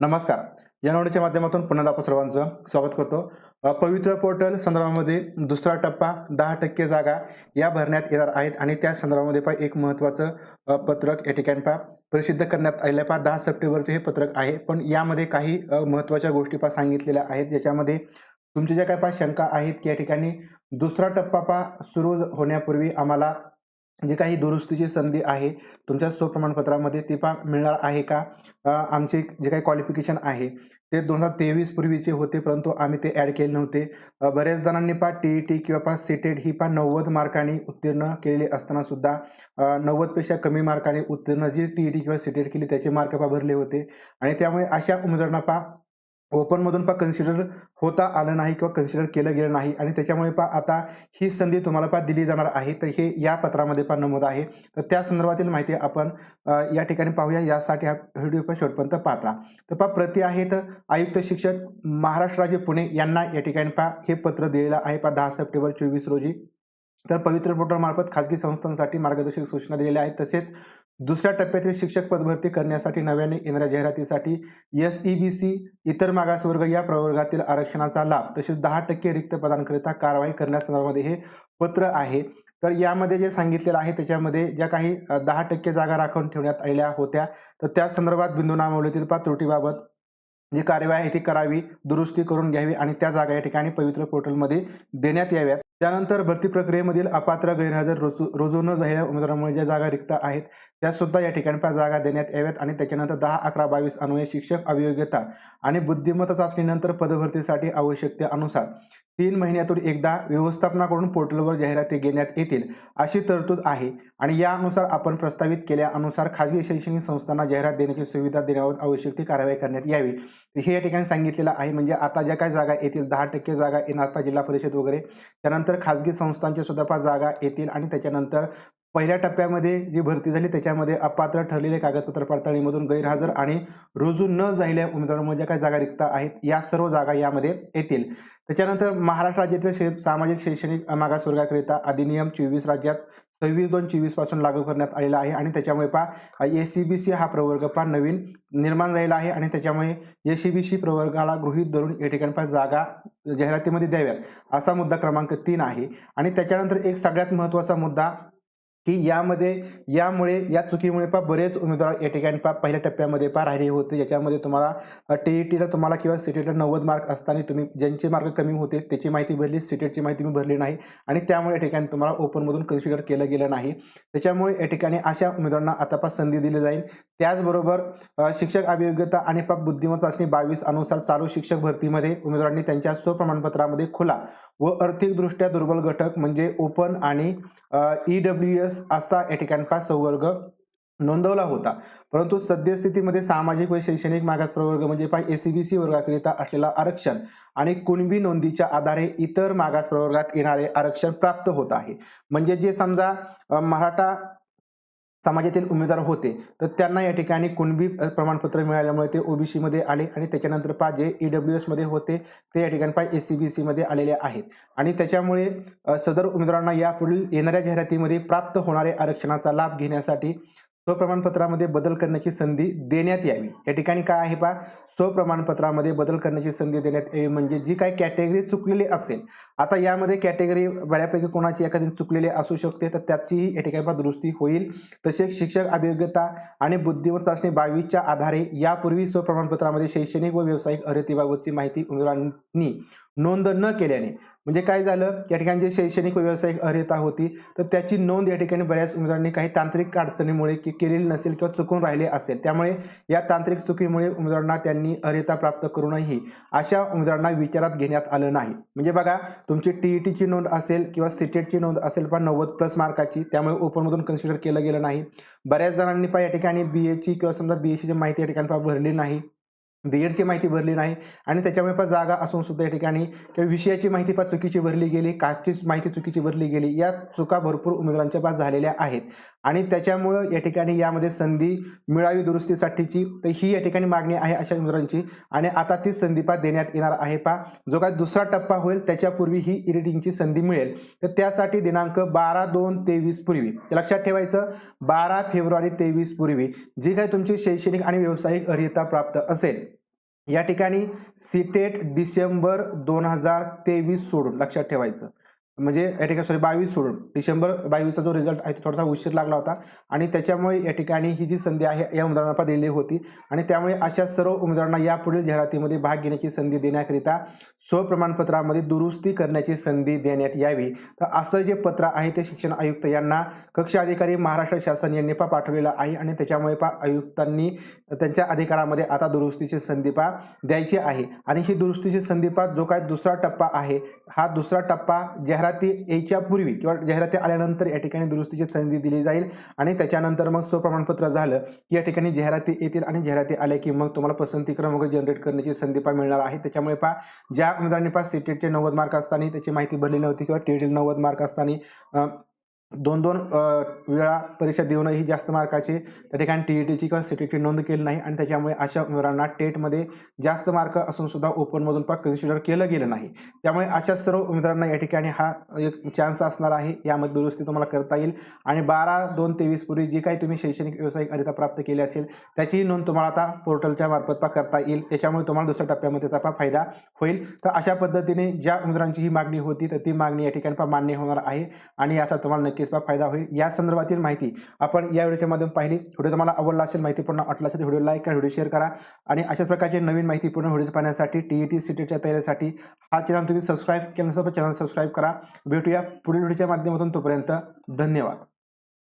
नमस्कार. या नोडीच्या माध्यमातून पुन्हा आपण सर्वांचं स्वागत करतो. पवित्र पोर्टल संदर्भामध्ये दुसरा टप्पा दहा टक्के जागा या भरण्यात येणार आहेत आणि त्या संदर्भामध्ये पहा एक महत्त्वाचं पत्रक या ठिकाणी पहा प्रसिद्ध करण्यात आलेलं आहे. पहा दहा सप्टेंबरचे हे पत्रक आहे पण यामध्ये काही महत्त्वाच्या गोष्टी पहा सांगितलेल्या आहेत. ज्याच्यामध्ये तुमच्या ज्या काही पहा शंका आहेत की या ठिकाणी दुसरा टप्पा पहा सुरू होण्यापूर्वी आम्हाला जी काही दुरुस्तीची संधी आहे तुमच्या स्वप्रमाणपत्रामध्ये ती पहा मिळणार आहे का? आमचे जे काही क्वालिफिकेशन आहे ते दोन हजार तेवीस पूर्वीचे होते परंतु आम्ही ते ॲड केले नव्हते. बऱ्याच जणांनी पा टी ई टी किंवा पा सीटेड ही पहा नव्वद मार्कांनी उत्तीर्ण केलेली असताना सुद्धा नव्वदपेक्षा कमी मार्काने उत्तीर्ण जी टी ई टी किंवा सीटेड केली त्याचे मार्क पा भरले होते. आणि त्यामुळे अशा उमेदवारांना पा ओपनमधून पा कन्सिडर होता आलं नाही किंवा कन्सिडर केलं गेलं नाही. आणि त्याच्यामुळे पा आता ही संधी तुम्हाला पहा दिली जाणार आहे. तर हे या पत्रामध्ये पहा नमूद आहे. तर त्या संदर्भातील माहिती आपण या ठिकाणी पाहूया. यासाठी हा व्हिडिओ पण शेवटपर्यंत पात्रा तर पहा प्रति आहेत आयुक्त शिक्षक महाराष्ट्र राज्य पुणे यांना या ठिकाणी पहा हे पत्र दिलेलं आहे. पहा दहा सप्टेंबर चोवीस रोजी. तर पवित्र पोर्टलमार्फत खाजगी संस्थांसाठी मार्गदर्शक सूचना दिलेल्या आहेत. तसेच दुसऱ्या टप्प्यातील शिक्षक पदभरती करण्यासाठी नव्याने येणाऱ्या जाहिरातीसाठी एस ई बी सी इतर मागासवर्ग या प्रवर्गातील आरक्षणाचा लाभ तसेच दहा टक्के रिक्त पदांकरिता कारवाई करण्यासंदर्भामध्ये हे पत्र आहे. तर यामध्ये जे सांगितलेलं आहे त्याच्यामध्ये ज्या काही दहा टक्के जागा राखून ठेवण्यात आलेल्या होत्या तर त्या संदर्भात बिंदू नामावलीतील त्रुटीबाबत जी कार्यवाही आहे ती करावी दुरुस्ती करून घ्यावी आणि त्या जागा या ठिकाणी पवित्र पोर्टलमध्ये देण्यात याव्यात. त्यानंतर भरती प्रक्रियेमधील अपात्र गैरहजर रोजू रोजू न झालेल्या उमेदवारांमुळे ज्या जागा रिक्त आहेत त्या सुद्धा या ठिकाणी पहा जागा देण्यात याव्यात आणि त्याच्यानंतर दहा अकरा बावीस अनुय शिक्षक अभियोग्यता आणि बुद्धिमत्ता चाचणीनंतर पदभरतीसाठी आवश्यकतेनुसार तीन महिन्यातून एकदा व्यवस्थापनाकडून पोर्टलवर जाहिराती घेण्यात येतील अशी तरतूद आहे आणि यानुसार आपण प्रस्तावित केल्यानुसार खाजगी शैक्षणिक संस्थांना जाहिरात देण्याची सुविधा देण्याबाबत आवश्यक ती कारवाई करण्यात यावी. हे या ठिकाणी सांगितलेलं आहे. म्हणजे आता ज्या काही जागा येतील दहा टक्के जागा येणार जिल्हा परिषद वगैरे. त्यानंतर खाजगी संस्थांच्या सुद्धा जागा येतील आणि त्याच्यानंतर पहिल्या टप्प्यामध्ये जी भरती झाली त्याच्यामध्ये अपात्र ठरलेले कागदपत्र पडताळणीमधून गैरहजर आणि रुजू न झालेल्या उमेदवारांमध्ये ज्या काही जागा रिक्त आहेत या सर्व जागा यामध्ये येतील. त्याच्यानंतर महाराष्ट्र राज्यातील शे सामाजिक शैक्षणिक मागासवर्गाकरिता अधिनियम चोवीस राज्यात सव्वीस दोन चोवीसपासून लागू करण्यात आलेला आहे आणि त्याच्यामुळे पहा ए सी बी सी हा प्रवर्ग पहा नवीन निर्माण झालेला आहे आणि त्याच्यामुळे ए सी बी सी प्रवर्गाला गृहीत धरून या ठिकाणी पहा जागा जाहिरातीमध्ये द्याव्यात असा मुद्दा क्रमांक तीन आहे. आणि त्याच्यानंतर एक सगळ्यात महत्त्वाचा मुद्दा की यामध्ये यामुळे या चुकीमुळे पहा बरेच उमेदवार या ठिकाणी पा पहिल्या टप्प्यामध्ये पा राहिले होते. ज्याच्यामध्ये तुम्हाला टी ई टीला तुम्हाला किंवा सीटेटला नव्वद मार्क असताना तुम्ही ज्यांचे मार्क कमी होते त्याची माहिती भरली सीटेटची माहिती मी भरली नाही. आणि त्यामुळे या ठिकाणी तुम्हाला ओपनमधून कन्सिडर केलं गेलं नाही. त्याच्यामुळे या ठिकाणी अशा उमेदवारांना आता पा संधी दिली जाईल. त्याचबरोबर शिक्षक अभियोग्यता आणि पा बुद्धिमत्ता चाचणी बावीस अनुसार चालू शिक्षक भरतीमध्ये उमेदवारांनी त्यांच्या स्वप्रमाणपत्रामध्ये खुला व आर्थिकदृष्ट्या दुर्बल घटक म्हणजे ओपन आणि ई डब्ल्यू एस असा या ठिकाणचा संवर्ग नोंदवला होता. परंतु सद्यस्थितीमध्ये सामाजिक व शैक्षणिक मागास प्रवर्ग म्हणजे पाय ए सी बी सी वर्गाकरिता असलेला आरक्षण आणि कुणबी नोंदीच्या आधारे इतर मागास प्रवर्गात येणारे आरक्षण प्राप्त होत आहे. म्हणजे जे समजा मराठा समाजातील उमेदवार होते तर त्यांना या ठिकाणी कुणबी प्रमाणपत्र मिळाल्यामुळे ते ओबीसीमध्ये आले आणि त्याच्यानंतर पा जे ई डब्ल्यू एसमध्ये होते ते या ठिकाणी पाय ए सी बी सीमध्ये आलेले आहेत. आणि त्याच्यामुळे सदर उमेदवारांना यापुढील येणाऱ्या जाहिरातीमध्ये प्राप्त होणारे आरक्षणाचा लाभ घेण्यासाठी स्वप्रमाणपत्रामध्ये बदल करण्याची संधी देण्यात यावी. या ठिकाणी काय आहे पहा? स्वप्रमाणपत्रामध्ये बदल करण्याची संधी देण्यात यावी म्हणजे जी काही कॅटेगरी चुकलेली असेल. आता यामध्ये कॅटेगरी बऱ्यापैकी कोणाची एखादी चुकलेली असू शकते तर त्याचीही या ठिकाणी दुरुस्ती होईल. तसेच शिक्षक अभियोग्यता आणि बुद्धिमत्ता चाचणी बावीसच्या आधारे यापूर्वी स्वप्रमाणपत्रामध्ये शैक्षणिक व व्यावसायिक अर्हतेबाबतची माहिती उमेदवारांनी नोंद न केल्याने म्हणजे काय झालं? या ठिकाणी जे शैक्षणिक व्यावसायिक अर्हता होती तर त्याची नोंद या ठिकाणी बऱ्याच उमेदवारांनी काही तांत्रिक अडचणीमुळे की केलेली नसेल किंवा चुकून राहिले असेल. त्यामुळे या तांत्रिक चुकीमुळे उमेदवारांना त्यांनी अर्हता प्राप्त करूनही अशा उमेदवारांना विचारात घेण्यात आलं नाही. म्हणजे बघा तुमची टी ई टीची नोंद असेल किंवा सीटेटची नोंद असेल पण नव्वद प्लस मार्काची त्यामुळे ओपनमधून कन्सिडर केलं गेलं नाही. बऱ्याच जणांनी पण या ठिकाणी बी एची किंवा समजा बी एसीची माहिती या ठिकाणी भरली नाही. बी एडची माहिती भरली नाही आणि त्याच्यामुळे पण जागा असून सुद्धा या ठिकाणी किंवा विषयाची माहिती पण चुकीची भरली गेली काचीच माहिती चुकीची भरली गेली या चुका भरपूर उमेदवारांच्या पास झालेल्या आहेत. आणि त्याच्यामुळं या ठिकाणी यामध्ये संधी मिळावी दुरुस्तीसाठीची तर ही या ठिकाणी मागणी आहे अशा उमेदवारांची. आणि आता ती संधी पा देण्यात येणार आहे पा जो काय दुसरा टप्पा होईल त्याच्यापूर्वी ही इडिटिंगची संधी मिळेल. तर त्यासाठी दिनांक बारा दोन तेवीस पूर्वी लक्षात ठेवायचं बारा फेब्रुवारी तेवीस पूर्वी जी काही तुमची शैक्षणिक आणि व्यावसायिक अर्हता प्राप्त असेल या ठिकाणी सिटेट डिसेंबर दोन हजार तेवीस सोडून लक्षात ठेवायचं. म्हणजे या ठिकाणी सॉरी बावीस सोडून डिसेंबर बावीसचा जो रिझल्ट आहे तो थोडासा उशीर लागला होता. आणि त्याच्यामुळे या ठिकाणी ही जी संधी आहे या उमेदवारांना दिलेली होती. आणि त्यामुळे अशा सर्व उमेदवारांना यापुढील जाहिरातीमध्ये भाग घेण्याची संधी देण्याकरिता स्वप्रमाणपत्रामध्ये दुरुस्ती करण्याची संधी देण्यात यावी. तर असं जे पत्र आहे ते शिक्षण आयुक्त यांना कक्ष अधिकारी महाराष्ट्र शासन यांनी पा पाठवलेलं आहे. आणि त्याच्यामुळे पा आयुक्तांनी त्यांच्या अधिकारामध्ये आता दुरुस्तीची संधी पा द्यायची आहे. आणि ही दुरुस्तीची संधी पा जो काय दुसरा टप्पा आहे हा दुसरा टप्पा जाहिरात यायच्या पूर्वी किंवा जाहिराती आल्यानंतर या ठिकाणी दुरुस्तीची संधी दिली जाईल आणि त्याच्यानंतर मग स्वप्रमाणपत्र झालं की या ठिकाणी जाहिराती येतील आणि जाहिराती आल्या की मग तुम्हाला पसंती क्रमांक जनरेट करण्याची संधी पा मिळणार आहे. त्याच्यामुळे पा ज्या उमेदवारांनी पा सीटेटचे नव्वद मार्क असताना त्याची माहिती भरली नव्हती किंवा टीएटी नव्वद मार्क असताना दोन दोन वेळा परीक्षा देऊनही जास्त मार्काची त्या ठिकाणी टी ई टीची किंवा सी टीची नोंद केली नाही आणि त्याच्यामुळे अशा उमेदवारांना टेटमध्ये जास्त मार्क असून सुद्धा ओपनमधून पण कन्सिडर केलं गेलं नाही. त्यामुळे अशा सर्व उमेदवारांना या ठिकाणी हा एक चान्स असणार आहे. यामध्ये दुरुस्ती तुम्हाला करता येईल. आणि बारा दोन तेवीस पूर्वी जी काही तुम्ही शैक्षणिक व्यावसायिक अरिता प्राप्त केली असेल त्याचीही नोंद तुम्हाला आता पोर्टलच्या मार्फत पा करता येईल. त्याच्यामुळे तुम्हाला दुसऱ्या टप्प्यामध्ये त्याचा फायदा होईल. तर अशा पद्धतीने ज्या उमेदवारांची ही मागणी होती तर ती मागणी या ठिकाणी पा मान्य होणार आहे. आणि याचा तुम्हाला नक्की नक्कीच फायदा होईल या संदर्भातील माहिती आपण या व्हिडिओच्या माध्यम पाहिली. व्हिडिओ तुम्हाला आवडला असेल माहिती पूर्ण वाटला असेल व्हिडिओ लाईक करा व्हिडिओ शेअर करा. आणि अशाच प्रकारचे नवीन माहिती पूर्ण व्हिडिओ पाहण्यासाठी टी ई टी सीटीच्या तयारीसाठी हा चॅनल तुम्ही सबस्क्राईब केला नसेल तर चॅनल सबस्क्राईब करा. भेटूया पुढील व्हिडिओच्या माध्यमातून तोपर्यंत धन्यवाद.